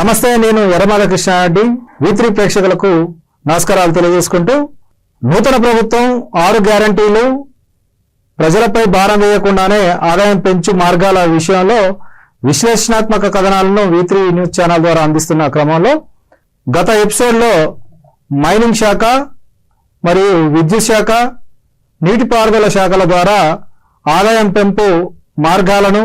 నమస్తే నేను ఎర్రమాల కృష్ణారెడ్డి వీత్రి ప్రేక్షకులకు నమస్కారాలు తెలియజేసుకుంటూ నూతన ప్రభుత్వం ఆరు గ్యారంటీలు ప్రజలపై భారం వేయకుండానే ఆదాయం పెంచు మార్గాల విషయంలో విశ్లేషణాత్మక కథనాలను వీత్రి న్యూస్ ఛానల్ ద్వారా అందిస్తున్న క్రమంలో గత ఎపిసోడ్లో మైనింగ్ శాఖ మరియు విద్యుత్ శాఖ నీటిపారుదల శాఖల ద్వారా ఆదాయం పెంపు మార్గాలను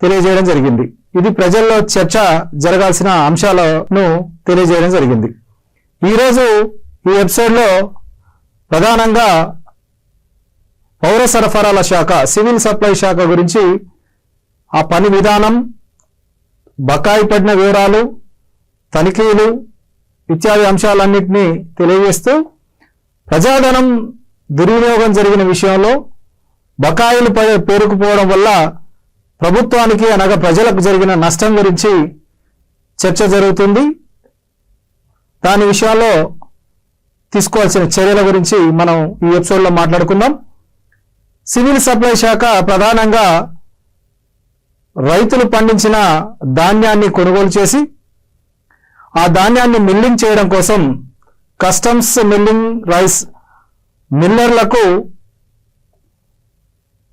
తెలియజేయడం జరిగింది. ఇది ప్రజల్లో చర్చ జరగాల్సిన అంశాలను తెలియజేయడం జరిగింది. ఈరోజు ఈ ఎపిసోడ్లో ప్రధానంగా పౌర సరఫరాల శాఖ సివిల్ సప్లై శాఖ గురించి ఆ పని విధానం బకాయి పడిన వివరాలు తనిఖీలు ఇత్యాది అంశాలన్నింటినీ తెలియజేస్తూ ప్రజాధనం దుర్వినియోగం జరిగిన విషయంలో బకాయిలు పేరుకుపోవడం వల్ల ప్రభుత్వానికి అనగా ప్రజలకు జరిగిన నష్టం గురించి చర్చ జరుగుతుంది. దాని విషయాల్లో తీసుకోవాల్సిన చర్యల గురించి మనం ఈ ఎపిసోడ్లో మాట్లాడుకుందాం. సివిల్ సప్లై శాఖ ప్రధానంగా రైతులు పండించిన ధాన్యాన్ని కొనుగోలు చేసి ఆ ధాన్యాన్ని మిల్లింగ్ చేయడం కోసం కస్టమ్స్ మిల్లింగ్ రైస్ మిల్లర్లకు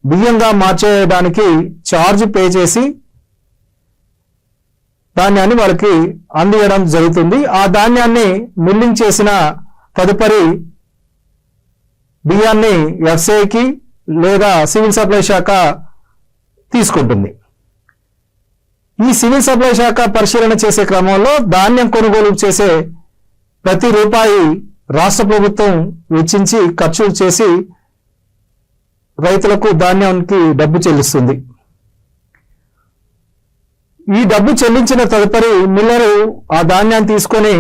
బియ్యంగా మార్చేయడానికి ఛార్జ్ పే చేసి ధాన్యాన్ని వాళ్ళకి అందియడం జరుగుతుంది. ఆ ధాన్యాన్ని మిల్లింగ్ చేసిన తదుపరి బియ్యాన్ని ఎఫ్సీఐకి లేదా సివిల్ సప్లై శాఖ తీసుకుంటుంది. ఈ సివిల్ సప్లై శాఖ పరిశీలన చేసే క్రమంలో ధాన్యం కొనుగోలు చేసే ప్రతి రూపాయి రాష్ట్ర ప్రభుత్వం వెచ్చించి ఖర్చు చేసి రైతులకు ధాన్యానికి డబ్బు చెల్లిస్తుంది. ఈ డబ్బు చెల్లించిన తదుపరి మిల్లరు ఆ ధాన్యాన్ని తీసుకొని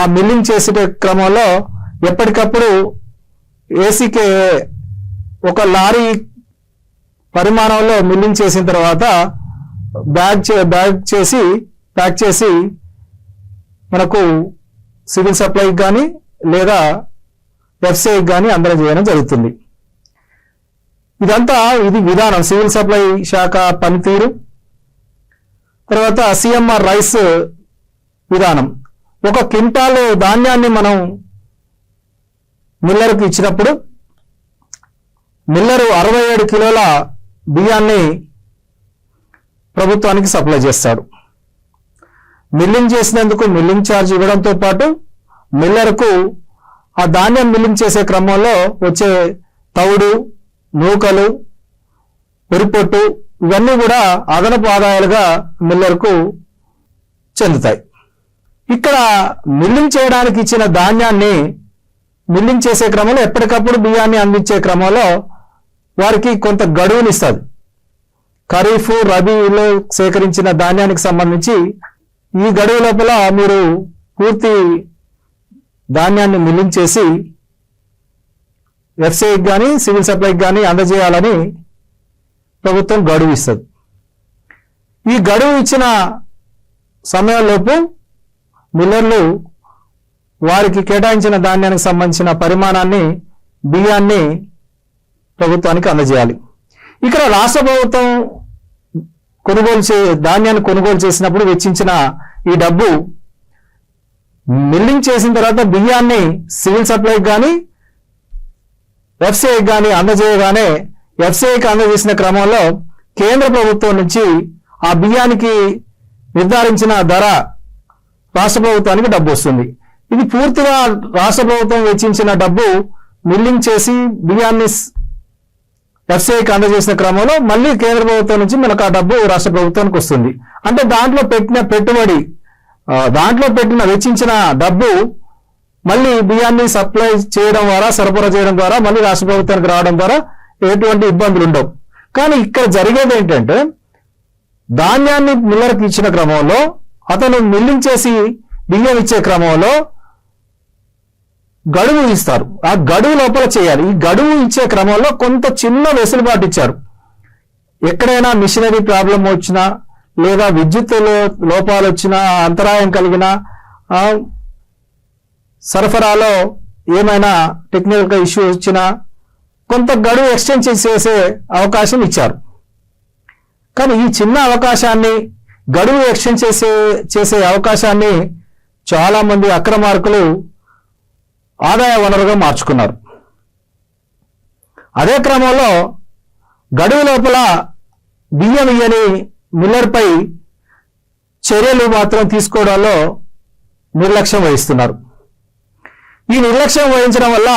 ఆ మిల్లింగ్ చేసే క్రమంలో ఎప్పటికప్పుడు ఏసీకే ఒక లారీ పరిమాణంలో మిల్లింగ్ చేసిన తర్వాత బ్యాగ్ చే బ్యాగ్ చేసి ప్యాక్ చేసి మనకు సివిల్ సప్లైకి కానీ లేదా ఎఫ్సీఐకి కానీ అందజేయడం జరుగుతుంది. ఇదంతా ఇది విధానం. సివిల్ సప్లై శాఖ పనితీరు. తర్వాత సిఎంఆర్ రైస్ విధానం. ఒక క్వింటాల్ ధాన్యాన్ని మనం మిల్లర్కి ఇచ్చినప్పుడు మిల్లరు అరవై ఏడు కిలోల బియ్యాన్ని ప్రభుత్వానికి సప్లై చేస్తాడు. మిల్లింగ్ చేసినందుకు మిల్లింగ్ ఛార్జ్ ఇవ్వడంతో పాటు మిల్లర్కు ఆ ధాన్యం మిల్లింగ్ చేసే క్రమంలో వచ్చే తౌడు నూకలు పొరిపొట్టు ఇవన్నీ కూడా అదనపు ఆదాయాలుగా మిల్లర్కు చెందుతాయి. ఇక్కడ మిల్లింగ్ చేయడానికి ఇచ్చిన ధాన్యాన్ని మిల్లింగ్ చేసే క్రమంలో ఎప్పటికప్పుడు బియ్యాన్ని అందించే క్రమంలో వారికి కొంత గడువుని ఇస్తుంది ఖరీఫ్ రబీలో సేకరించిన ధాన్యానికి సంబంధించి ఈ గడువు లోపల మీరు పూర్తి ధాన్యాన్ని మిల్లింగ్ చేసి ఎఫ్సీఐకి కానీ సివిల్ సప్లైకి కానీ అందజేయాలని ప్రభుత్వం గడువు ఇస్తుంది. ఈ గడువు ఇచ్చిన సమయంలోపు మిల్లర్లు వారికి కేటాయించిన ధాన్యానికి సంబంధించిన పరిమాణాన్ని బియ్యాన్ని ప్రభుత్వానికి అందజేయాలి. ఇక్కడ రాష్ట్ర ప్రభుత్వం కొనుగోలు చే ధాన్యాన్ని కొనుగోలు చేసినప్పుడు వెచ్చించిన ఈ డబ్బు మిల్లింగ్ చేసిన తర్వాత బియ్యాన్ని సివిల్ సప్లైకి కానీ ఎఫ్సీఐకి కానీ అందజేయగానే ఎఫ్సీఐకి అందజేసిన క్రమంలో కేంద్ర ప్రభుత్వం నుంచి ఆ బియ్యానికి నిర్ధారించిన ధర రాష్ట్ర ప్రభుత్వానికి డబ్బు వస్తుంది. ఇది పూర్తిగా రాష్ట్ర ప్రభుత్వం వెచ్చించిన డబ్బు మిల్లింగ్ చేసి బియ్యాన్ని ఎఫ్సీఐకి అందజేసిన క్రమంలో మళ్ళీ కేంద్ర ప్రభుత్వం నుంచి మనకు ఆ డబ్బు రాష్ట్ర ప్రభుత్వానికి వస్తుంది. అంటే దాంట్లో పెట్టిన పెట్టుబడి దాంట్లో పెట్టిన వెచ్చించిన డబ్బు మళ్ళీ బియ్యాన్ని సప్లై చేయడం ద్వారా సరఫరా చేయడం ద్వారా మళ్ళీ రాష్ట్ర ప్రభుత్వానికి రావడం ద్వారా ఎటువంటి ఇబ్బందులు ఉండవు. కానీ ఇక్కడ జరిగేది ఏంటంటే ధాన్యాన్ని మిల్లర్కి ఇచ్చిన క్రమంలో అతను మిల్లింగ్ చేసి బియ్యం ఇచ్చే క్రమంలో గడువు ఇస్తారు. ఆ గడువు లోపల చేయాలి. ఈ గడువు ఇచ్చే క్రమంలో కొంత చిన్న వెసులుబాటు ఇచ్చారు. ఎక్కడైనా మిషనరీ ప్రాబ్లం వచ్చినా లేదా విద్యుత్ లో- లోపాలు వచ్చినా అంతరాయం కలిగినా సరఫరాలో ఏమైనా టెక్నికల్గా ఇష్యూ వచ్చినా కొంత గడువు ఎక్స్టెండ్ చేసే అవకాశం ఇచ్చారు. కానీ ఈ చిన్న అవకాశాన్ని గడువు ఎక్స్టెండ్ చేసే చేసే అవకాశాన్ని చాలా మంది అక్రమార్కులు ఆదాయ వనరుగా మార్చుకున్నారు. అదే క్రమంలో గడువు లోపల బియ్యం ఇయ్యని మిల్లర్పై చర్యలు మాత్రం తీసుకోవడంలో నిర్లక్ష్యం వహిస్తున్నారు. ఈ నిర్లక్ష్యం వహించడం వల్ల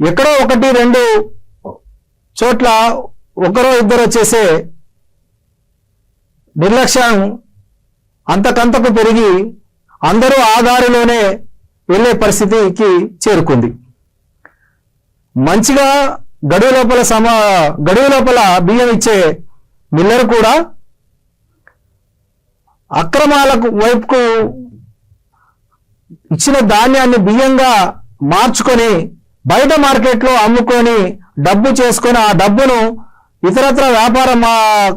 ఎక్కడో ఒకటి రెండు చోట్ల ఒకరో ఇద్దరు చేసే నిర్లక్ష్యం అంతకంతకు పెరిగి అందరూ ఆ దారిలోనే వెళ్ళే పరిస్థితికి చేరుకుంది. మంచిగా గడువు లోపల సమ గడువు లోపల బియ్యం ఇచ్చే మిల్లర్ కూడా అక్రమాలకు వైపుకు ఇచ్చిన ధాన్యాన్ని బియ్యంగా మార్చుకొని బయట మార్కెట్లో అమ్ముకొని డబ్బు చేసుకొని ఆ డబ్బును ఇతరత్ర వ్యాపార మా-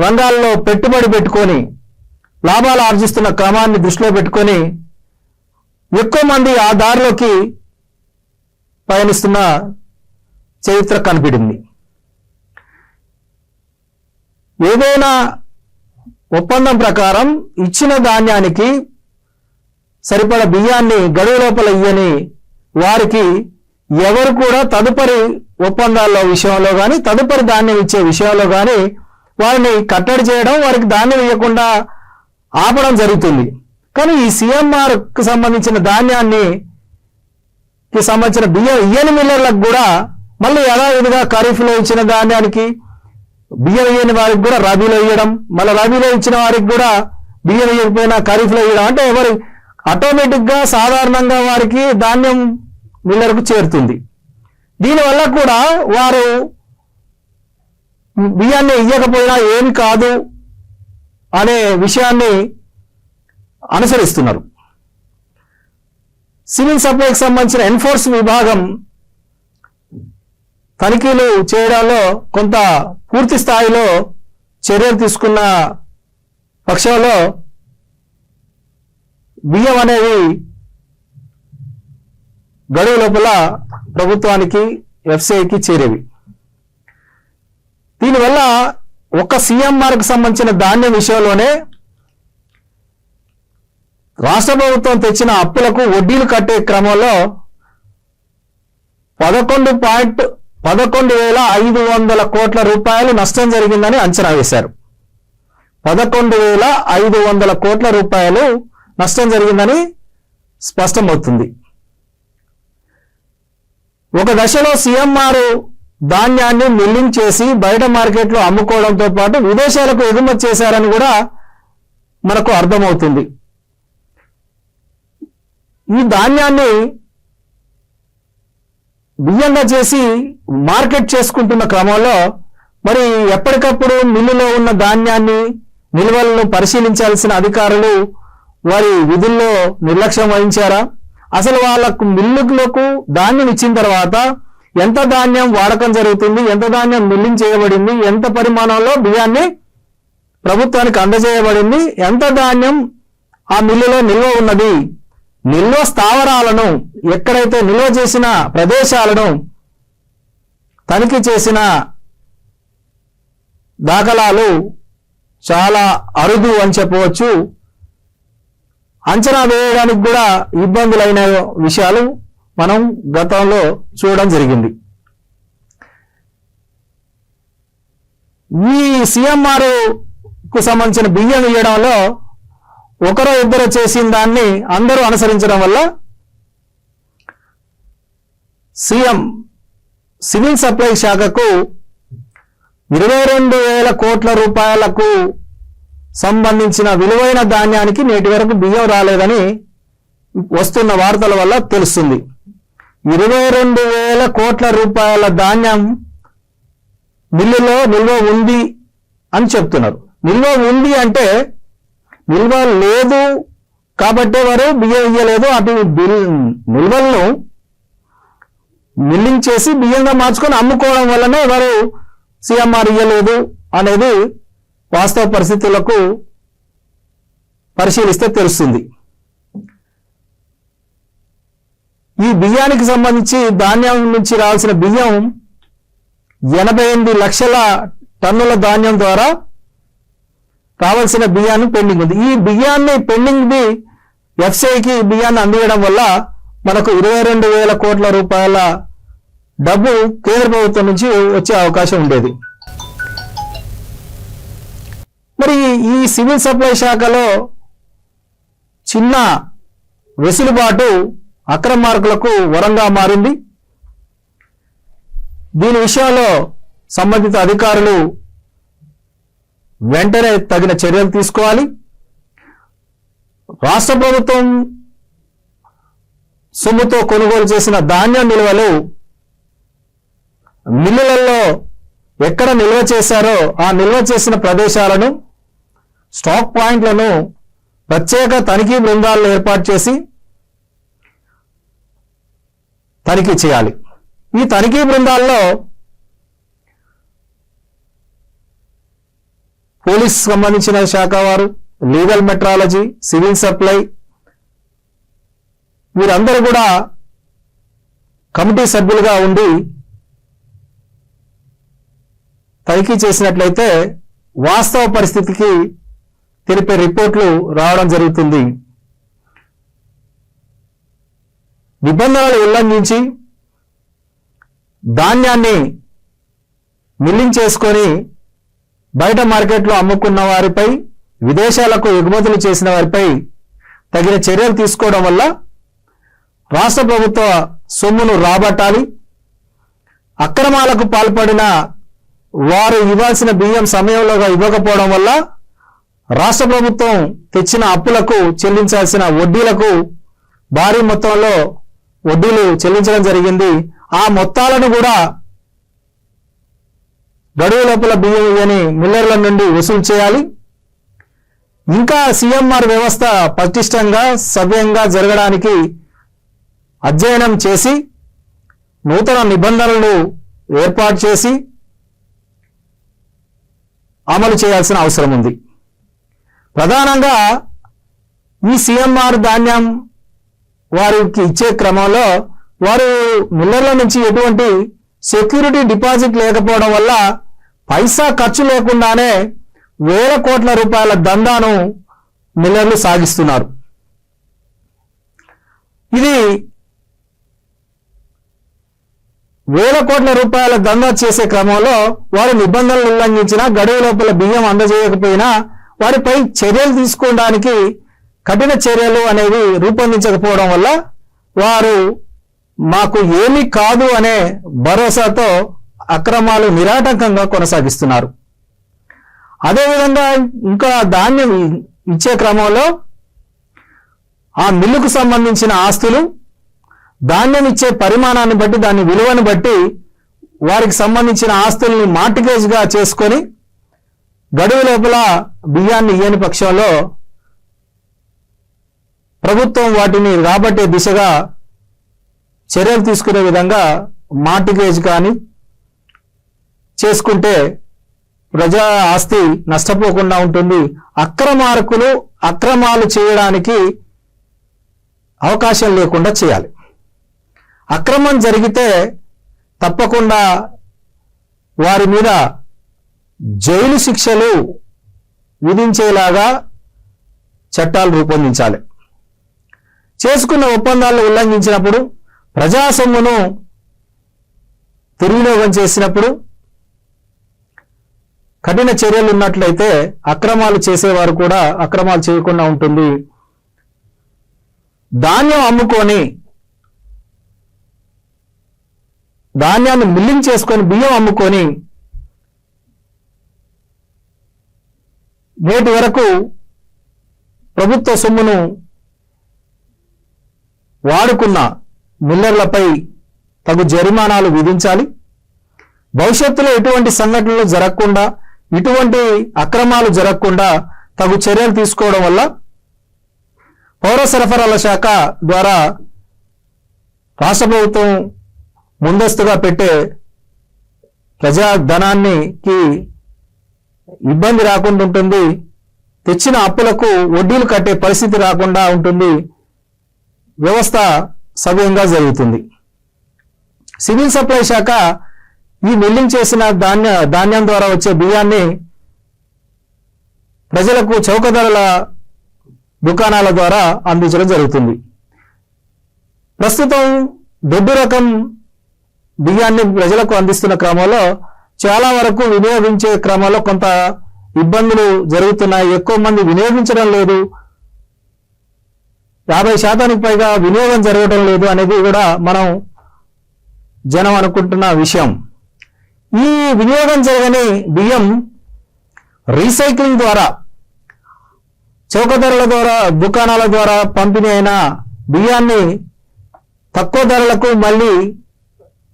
రంగాల్లో పెట్టుబడి పెట్టుకొని లాభాలు ఆర్జిస్తున్న క్రమాన్ని దృష్టిలో పెట్టుకొని ఎక్కువ మంది ఆ దారిలోకి పయనిస్తున్న చరిత్ర కనిపించింది. ఏదైనా ఒప్పందం ప్రకారం ఇచ్చిన ధాన్యానికి సరిపడ బియ్యాన్ని గడువు లోపల ఇయ్యని వారికి ఎవరు కూడా తదుపరి ఒప్పందాల విషయంలో కానీ తదుపరి ధాన్యం ఇచ్చే విషయంలో కానీ వారిని కట్టడి చేయడం వారికి ధాన్యం ఇవ్వకుండా ఆపడం జరుగుతుంది. కానీ ఈ సీఎంఆర్కు సంబంధించిన ధాన్యాన్ని కి సంబంధించిన బియ్యం ఇయ్యని మిల్లర్లకు కూడా మళ్ళీ యథావిధిగా ఖరీఫ్లో ఇచ్చిన ధాన్యానికి బియ్యం ఇయ్యని వారికి కూడా రబీలో ఇవ్వడం మళ్ళీ రబీలో ఇచ్చిన వారికి కూడా బియ్యం ఇవ్వకపోయినా ఖరీఫ్లో ఇవ్వడం అంటే ఎవరి ఆటోమేటిక్గా సాధారణంగా వారికి ధాన్యం మిల్లర్కు చేరుతుంది. దీనివల్ల కూడా వారు బియ్యాన్ని ఇయ్యకపోయినా ఏం కాదు అనే విషయాన్ని అనుసరిస్తున్నారు. సివిల్ సప్లైకి సంబంధించిన ఎన్ఫోర్స్ విభాగం తనిఖీలు చేయడంలో కొంత పూర్తి స్థాయిలో చర్యలు తీసుకున్న పక్షంలో బియ్యం అనేది గడువు లోపల ప్రభుత్వానికి ఎఫ్సిఐకి చేరేవి. దీనివల్ల ఒక సీఎంఆర్కి సంబంధించిన ధాన్యం విషయంలోనే రాష్ట్ర ప్రభుత్వం తెచ్చిన అప్పులకు వడ్డీలు కట్టే క్రమంలో పదకొండు పాయింట్ పదకొండు వేల ఐదు వందల కోట్ల రూపాయలు నష్టం జరిగిందని అంచనా వేశారు. పదకొండు వేల ఐదు వందల కోట్ల రూపాయలు నష్టం జరిగిందని స్పష్టమవుతుంది. ఒక దశలో సీఎంఆర్ ధాన్యాన్ని మిల్లింగ్ చేసి బయట మార్కెట్లో అమ్ముకోవడంతో పాటు విదేశాలకు ఎగుమతి చేశారని కూడా మనకు అర్థమవుతుంది. ఈ ధాన్యాన్ని బియ్యంగా చేసి మార్కెట్ చేసుకుంటున్న క్రమంలో మరి ఎప్పటికప్పుడు మిల్లులో ఉన్న ధాన్యాన్ని నిల్వలను పరిశీలించాల్సిన అధికారులు వారి విధుల్లో నిర్లక్ష్యం వహించారా? అసలు వాళ్ళకు మిల్లులకు ధాన్యం ఇచ్చిన తర్వాత ఎంత ధాన్యం వాడకం జరుగుతుంది ఎంత ధాన్యం మిల్లింగ్ చేయబడింది ఎంత పరిమాణంలో బియ్యాన్ని ప్రభుత్వానికి అందజేయబడింది ఎంత ధాన్యం ఆ మిల్లులో నిల్వ ఉన్నది నిల్వ స్థావరాలను ఎక్కడైతే నిల్వ చేసిన ప్రదేశాలను తనిఖీ చేసిన దాఖలాలు చాలా అరుదు అని చెప్పవచ్చు. అంచనా వేయడానికి కూడా ఇబ్బందులైన విషయాలు మనం గతంలో చూడడం జరిగింది. ఈ సిఎంఆర్కు సంబంధించిన బియ్యం ఇవ్వడంలో ఒకరో ఇద్దరు చేసిన దాన్ని అందరూ అనుసరించడం వల్ల సీఎం సివిల్ సప్లై శాఖకు ఇరవై రెండు వేల కోట్ల రూపాయలకు సంబంధించిన విలువైన ధాన్యానికి నేటి వరకు బియ్యం రాలేదని వస్తున్న వార్తల వల్ల తెలుస్తుంది. ఇరవై రెండు వేల కోట్ల రూపాయల ధాన్యం మిల్లులో నిల్వ ఉంది అని చెప్తున్నారు. నిల్వ ఉంది అంటే నిల్వ లేదు కాబట్టి వారు బియ్యం ఇయ్యలేదు. అటు బిల్ నిల్వలను మిల్లింగ్ చేసి బియ్యంగా మార్చుకొని అమ్ముకోవడం వల్లనే వారు సిఎంఆర్ ఇయ్యలేదు అనేది వాస్తవ పరిస్థితులకు పరిశీలిస్తే తెలుస్తుంది. ఈ బియ్యానికి సంబంధించి ధాన్యం నుంచి రావాల్సిన బియ్యం ఎనభై ఎనిమిది లక్షల టన్నుల ధాన్యం ద్వారా రావాల్సిన బియ్యాన్ని పెండింగ్ ఉంది. ఈ బియ్యాన్ని పెండింగ్ది ఎఫ్సిఐకి బియ్యాన్ని అందించడం వల్ల మనకు ఇరవై రెండు వేల కోట్ల రూపాయల డబ్బు కేంద్ర ప్రభుత్వం నుంచి వచ్చే అవకాశం ఉండేది. మరి ఈ సివిల్ సప్లై శాఖలో చిన్న వెసులుబాటు అక్రమ మార్కులకు వరంగా మారింది. దీని విషయంలో సంబంధిత అధికారులు వెంటనే తగిన చర్యలు తీసుకోవాలి. రాష్ట్ర ప్రభుత్వం సొమ్ముతో కొనుగోలు చేసిన ధాన్యం నిల్వలు మిల్లులలో ఎక్కడ నిల్వ చేశారో ఆ నిల్వ చేసిన ప్రదేశాలను స్టాక్ పాయింట్లను ప్రత్యేక తనిఖీ బృందాలను ఏర్పాటు చేసి తనిఖీ చేయాలి. ఈ తనిఖీ బృందాల్లో పోలీస్ సంబంధించిన శాఖ వారు లీగల్ మెట్రాలజీ సివిల్ సప్లై వీరందరూ కూడా కమిటీ సభ్యులుగా ఉండి తనిఖీ చేసినట్లయితే వాస్తవ పరిస్థితికి తెలిపే రిపోర్ట్లు రావడం జరుగుతుంది. నిబంధనలు ఉల్లంఘించి ధాన్యాన్ని మిల్లింగ్ చేసుకొని బయట మార్కెట్లో అమ్ముకున్న వారిపై విదేశాలకు ఎగుమతులు చేసిన వారిపై తగిన చర్యలు తీసుకోవడం వల్ల రాష్ట్ర ప్రభుత్వ సొమ్మును రాబట్టాలి. అక్రమాలకు పాల్పడిన వారు ఇవ్వాల్సిన బియ్యం సమయంలోగా ఇవ్వకపోవడం వల్ల రాష్ట్ర ప్రభుత్వం తెచ్చిన అప్పులకు చెల్లించాల్సిన వడ్డీలకు భారీ మొత్తంలో వడ్డీలు చెల్లించడం జరిగింది. ఆ మొత్తాలను కూడా గడువు లోపల బియ్యం ఇవ్వని మిల్లర్ల నుండి వసూలు చేయాలి. ఇంకా సీఎంఆర్ వ్యవస్థ పటిష్టంగా సవ్యంగా జరగడానికి అధ్యయనం చేసి నూతన నిబంధనలు ఏర్పాటు చేసి అమలు చేయాల్సిన అవసరం ఉంది. ప్రధానంగా ఈ సీఎంఆర్ ధాన్యం వారికి ఇచ్చే క్రమంలో వారు మిల్లర్ల నుంచి ఎటువంటి సెక్యూరిటీ డిపాజిట్ లేకపోవడం వల్ల పైసా ఖర్చు లేకుండానే వేల కోట్ల రూపాయల దందాను మిల్లర్లు సాగిస్తున్నారు. ఇది వేల కోట్ల రూపాయల దందా చేసే క్రమంలో వారు నిబంధనలు ఉల్లంఘించినా గడువు లోపల బియ్యం అందజేయకపోయినా వారిపై చర్యలు తీసుకోవడానికి కఠిన చర్యలు అనేవి రూపొందించకపోవడం వల్ల వారు మాకు ఏమీ కాదు అనే భరోసాతో అక్రమాలు నిరాటంకంగా కొనసాగిస్తున్నారు. అదేవిధంగా ఇంకా ధాన్యం ఇచ్చే క్రమంలో ఆ మిల్లుకు సంబంధించిన ఆస్తులు ధాన్యం ఇచ్చే పరిమాణాన్ని బట్టి దాని విలువను బట్టి వారికి సంబంధించిన ఆస్తుల్ని మార్టిగేజ్గా చేసుకొని గడువు లోపల బియ్యాన్ని ఇయ్యని పక్షంలో ప్రభుత్వం వాటిని రాబట్టే దిశగా చర్యలు తీసుకునే విధంగా మార్టిగేజ్ కానీ చేసుకుంటే ప్రజా ఆస్తి నష్టపోకుండా ఉంటుంది. అక్రమార్కులు అక్రమాలు చేయడానికి అవకాశం లేకుండా చేయాలి. అక్రమం జరిగితే తప్పకుండా వారి మీద జైలు శిక్షలు విధించేలాగా చట్టాలు రూపొందించాలి. చేసుకున్న ఒప్పందాలను ఉల్లంఘించినప్పుడు ప్రజా సొమ్మును దుర్వినియోగం చేసినప్పుడు కఠిన చర్యలు ఉన్నట్లయితే అక్రమాలు చేసేవారు కూడా అక్రమాలు చేయకుండా ఉంటుంది. ధాన్యం అమ్ముకొని ధాన్యాన్ని మిల్లింగ్ చేసుకొని బియ్యం అమ్ముకొని నేటి వరకు ప్రభుత్వ సొమ్మును వాడుకున్న మిల్లర్లపై తగు జరిమానాలు విధించాలి. భవిష్యత్తులో ఎటువంటి సంఘటనలు జరగకుండా ఇటువంటి అక్రమాలు జరగకుండా తగు చర్యలు తీసుకోవడం వల్ల పౌర సరఫరాల శాఖ ద్వారా రాష్ట్ర ప్రభుత్వం ముందస్తుగా పెట్టే ప్రజా ధనానికి ఇబ్బంది రాకుండా ఉంటుంది. తెచ్చిన అప్పులకు వడ్డీలు కట్టే పరిస్థితి రాకుండా ఉంటుంది. వ్యవస్థ సవ్యంగా జరుగుతుంది. సివిల్ సప్లై శాఖ ఈ మిల్లింగ్ చేసిన ధాన్య ధాన్యం ద్వారా వచ్చే బియ్యాన్ని ప్రజలకు చౌక ధరల దుకాణాల ద్వారా అందించడం జరుగుతుంది. ప్రస్తుతం దొడ్డు రకం బియ్యాన్ని ప్రజలకు అందిస్తున్న క్రమంలో చాలా వరకు వినియోగించే క్రమంలో కొంత ఇబ్బందులు జరుగుతున్నాయి. ఎక్కువ మంది వినియోగించడం లేదు. యాభై శాతానికి పైగా వినియోగం జరగడం లేదు అనేది కూడా మనం జనం అనుకుంటున్న విషయం. ఈ వినియోగం జరగని బియ్యం రీసైక్లింగ్ ద్వారా చౌక ధరల ద్వారా దుకాణాల ద్వారా పంపిణీ అయిన బియ్యాన్ని తక్కువ ధరలకు మళ్ళీ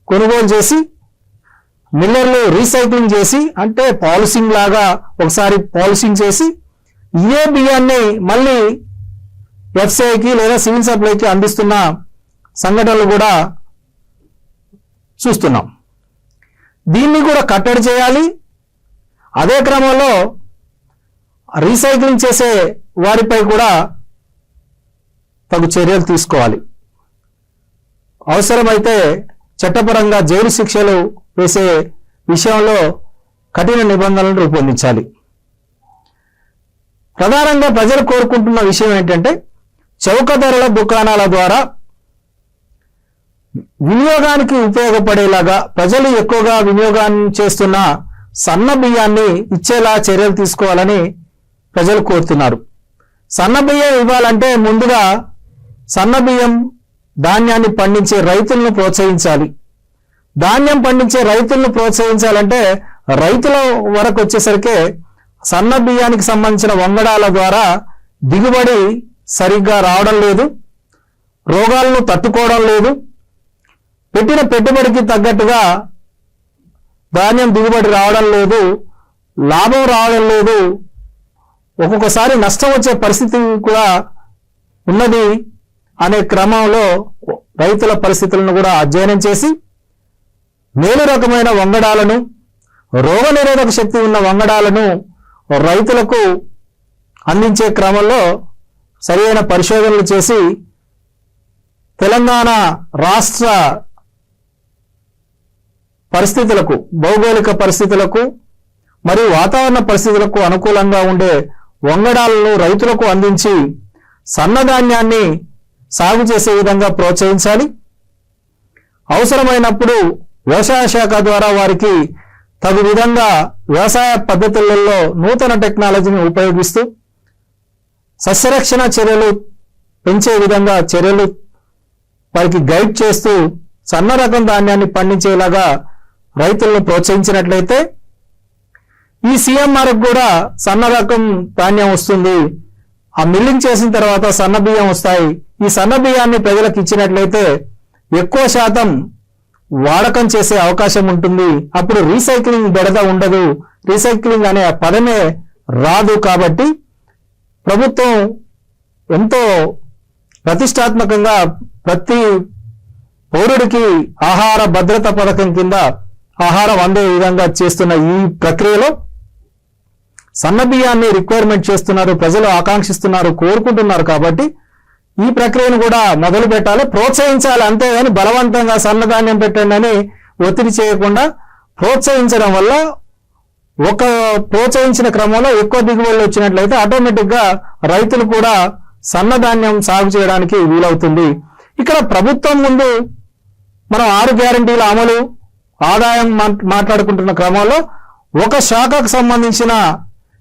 కొనుగోలు చేసి మిల్లర్లు రీసైక్లింగ్ చేసి అంటే పాలిసింగ్ లాగా ఒకసారి పాలిసింగ్ చేసి ఇదే బియ్యాన్ని మళ్ళీ ఎఫ్సిఐకి లేదా సివిల్ సప్లైకి అందిస్తున్న సంఘటనలు కూడా చూస్తున్నాం. దీన్ని కూడా కట్టడి చేయాలి. అదే క్రమంలో రీసైక్లింగ్ చేసే వారిపై కూడా తగు చర్యలు తీసుకోవాలి. అవసరమైతే చట్టపరంగా జైలు శిక్షలు వేసే విషయంలో కఠిన నిబంధనలను రూపొందించాలి. ప్రధానంగా ప్రజలు కోరుకుంటున్న విషయం ఏంటంటే చౌక ధరల దుకాణాల ద్వారా వినియోగానికి ఉపయోగపడేలాగా ప్రజలు ఎక్కువగా వినియోగాన్ని చేస్తున్న సన్న బియ్యాన్ని ఇచ్చేలా చర్యలు తీసుకోవాలని ప్రజలు కోరుతున్నారు. సన్న బియ్యం ఇవ్వాలంటే ముందుగా సన్న బియ్యం ధాన్యాన్ని పండించే రైతులను ప్రోత్సహించాలి. ధాన్యం పండించే రైతులను ప్రోత్సహించాలంటే రైతుల వరకు వచ్చేసరికి సన్న బియ్యానికి సంబంధించిన వంగడాల ద్వారా దిగుబడి సరిగ్గా రావడం లేదు రోగాలను తట్టుకోవడం లేదు. పెట్టిన పెట్టుబడికి తగ్గట్టుగా ధాన్యం దిగుబడి రావడం లేదు లాభం రావడం లేదు. ఒక్కొక్కసారి నష్టం వచ్చే పరిస్థితి కూడా ఉన్నది అనే క్రమంలో రైతుల పరిస్థితులను కూడా అధ్యయనం చేసి మేలు రకమైన వంగడాలను రోగ నిరోధక శక్తి ఉన్న వంగడాలను రైతులకు అందించే క్రమంలో సరైన పరిశోధనలు చేసి తెలంగాణ రాష్ట్ర పరిస్థితులకు భౌగోళిక పరిస్థితులకు మరియు వాతావరణ పరిస్థితులకు అనుకూలంగా ఉండే వంగడాలను రైతులకు అందించి సన్నధాన్యాన్ని సాగు చేసే విధంగా ప్రోత్సహించాలి. అవసరమైనప్పుడు వ్యవసాయ శాఖ ద్వారా వారికి తగు విధంగా వ్యవసాయ పద్ధతులలో నూతన టెక్నాలజీని ఉపయోగిస్తూ సస్యరక్షణ చర్యలు పెంచే విధంగా చర్యలు వారికి గైడ్ చేస్తూ సన్న రకం ధాన్యాన్ని పండించేలాగా రైతులను ప్రోత్సహించినట్లయితే ఈ సీఎంఆర్కు కూడా సన్న రకం ధాన్యం వస్తుంది. ఆ మిల్లింగ్ చేసిన తర్వాత సన్న బియ్యం వస్తాయి. ఈ సన్న బియ్యాన్ని ప్రజలకు ఇచ్చినట్లయితే ఎక్కువ శాతం వాడకం చేసే అవకాశం ఉంటుంది. అప్పుడు రీసైక్లింగ్ బెడద ఉండదు. రీసైక్లింగ్ అనే పదమే రాదు కాబట్టి ప్రభుత్వం ఎంతో ప్రతిష్టాత్మకంగా ప్రతి పౌరుడికి ఆహార భద్రత పథకం కింద ఆహారం అందే విధంగా చేస్తున్న ఈ ప్రక్రియలో సన్నబియ్యాన్ని రిక్వైర్మెంట్ చేస్తున్నారు. ప్రజలు ఆకాంక్షిస్తున్నారు కోరుకుంటున్నారు కాబట్టి ఈ ప్రక్రియను కూడా మొదలు పెట్టాలి. ప్రోత్సహించాలి అంతేగాని బలవంతంగా సన్నధాన్యం పెట్టండి అని ఒత్తిడి చేయకుండా ప్రోత్సహించడం వల్ల ఒక ప్రోత్సహించిన క్రమంలో ఎక్కువ దిగుబడులు వచ్చినట్లయితే ఆటోమేటిక్గా రైతులు కూడా సన్నధాన్యం సాగు చేయడానికి వీలవుతుంది. ఇక్కడ ప్రభుత్వం ముందు మనం ఆరు గ్యారంటీల అమలు ఆదాయం మాట్లాడుకుంటున్న క్రమంలో ఒక శాఖకు సంబంధించిన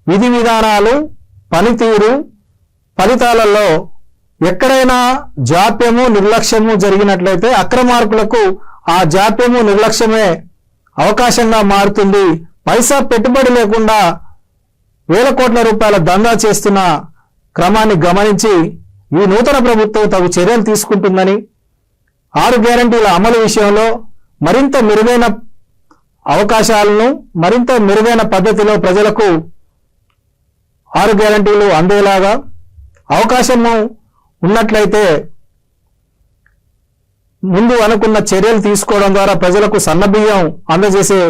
విధి విధానాలు పనితీరు ఫలితాలలో ఎక్కడైనా జాప్యము నిర్లక్ష్యము జరిగినట్లయితే అక్రమార్కులకు ఆ జాప్యము నిర్లక్ష్యమే అవకాశంగా మారుతుంది. పైసా పెట్టుబడి లేకుండా వేల కోట్ల రూపాయల దందా చేస్తున్న క్రమాన్ని గమనించి ఈ నూతన ప్రభుత్వం తగు చర్యలు తీసుకుంటుందని ఆరు గ్యారంటీల అమలు విషయంలో మరింత మెరుగైన అవకాశాలను మరింత మెరుగైన పద్ధతిలో ప్రజలకు ఆరు గ్యారంటీలు అందేలాగా అవకాశము ఉన్నట్లయితే ముందు అనుకున్న చర్యలు తీసుకోవడం ద్వారా ప్రజలకు సన్నబియ్యం అందజేసే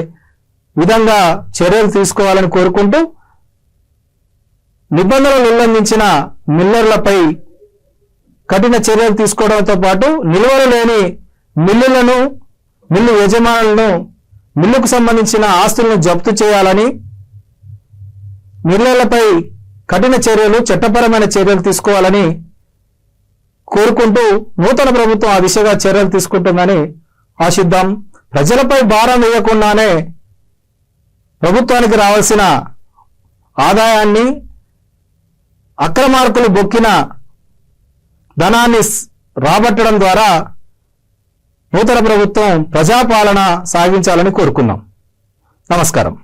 విధంగా చర్యలు తీసుకోవాలని కోరుకుంటూ నిబంధనలు ఉల్లంఘించిన మిల్లర్లపై కఠిన చర్యలు తీసుకోవడంతో పాటు నిల్వలు లేని మిల్లులను మిల్లు యజమానులను మిల్లుకు సంబంధించిన ఆస్తులను జప్తు చేయాలని మిల్లర్లపై కఠిన చర్యలు చట్టపరమైన చర్యలు తీసుకోవాలని కోరుకుంటూ నూతన ప్రభుత్వం ఆ దిశగా చర్యలు తీసుకుంటుందని ఆశిద్దాం. ప్రజలపై భారం వేయకుండానే ప్రభుత్వానికి రావాల్సిన ఆదాయాన్ని అక్రమార్కులు బొక్కిన ధనాన్ని రాబట్టడం ద్వారా నూతన ప్రభుత్వం ప్రజాపాలన సాగించాలని కోరుకున్నాం. నమస్కారం.